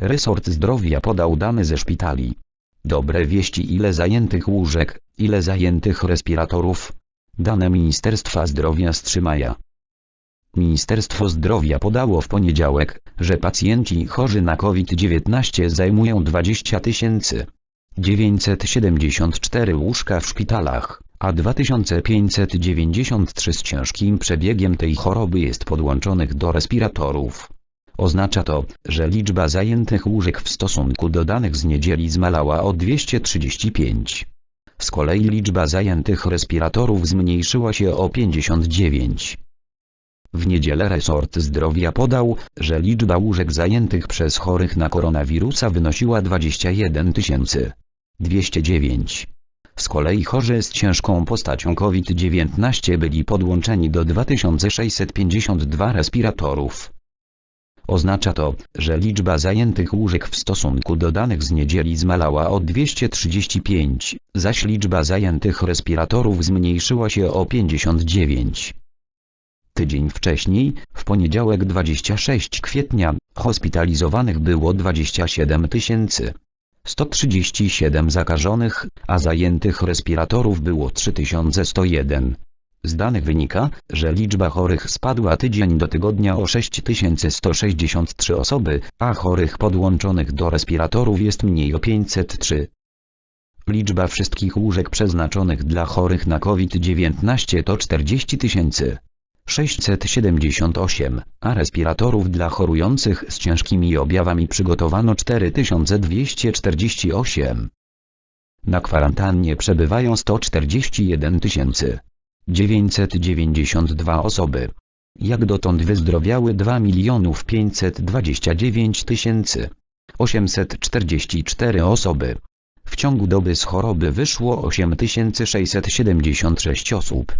Resort Zdrowia podał dane ze szpitali. Dobre wieści ile zajętych łóżek, ile zajętych respiratorów. Dane Ministerstwa Zdrowia z 3 maja. Ministerstwo Zdrowia podało w poniedziałek, że pacjenci chorzy na COVID-19 zajmują 20 tysięcy 974 łóżka w szpitalach, a 2593 z ciężkim przebiegiem tej choroby jest podłączonych do respiratorów. Oznacza to, że liczba zajętych łóżek w stosunku do danych z niedzieli zmalała o 235. Z kolei liczba zajętych respiratorów zmniejszyła się o 59. W niedzielę resort zdrowia podał, że liczba łóżek zajętych przez chorych na koronawirusa wynosiła 21 209. Z kolei chorzy z ciężką postacią COVID-19 byli podłączeni do 2652 respiratorów. Oznacza to, że liczba zajętych łóżek w stosunku do danych z niedzieli zmalała o 235, zaś liczba zajętych respiratorów zmniejszyła się o 59. Tydzień wcześniej, w poniedziałek 26 kwietnia, hospitalizowanych było 27 tysięcy. 137 zakażonych, a zajętych respiratorów było 3101. Z danych wynika, że liczba chorych spadła tydzień do tygodnia o 6163 osoby, a chorych podłączonych do respiratorów jest mniej o 503. Liczba wszystkich łóżek przeznaczonych dla chorych na COVID-19 to 40 678, a respiratorów dla chorujących z ciężkimi objawami przygotowano 4248. Na kwarantannie przebywają 141 992 osoby. Jak dotąd wyzdrowiały 2 529 844 osoby. W ciągu doby z choroby wyszło 8676 osób.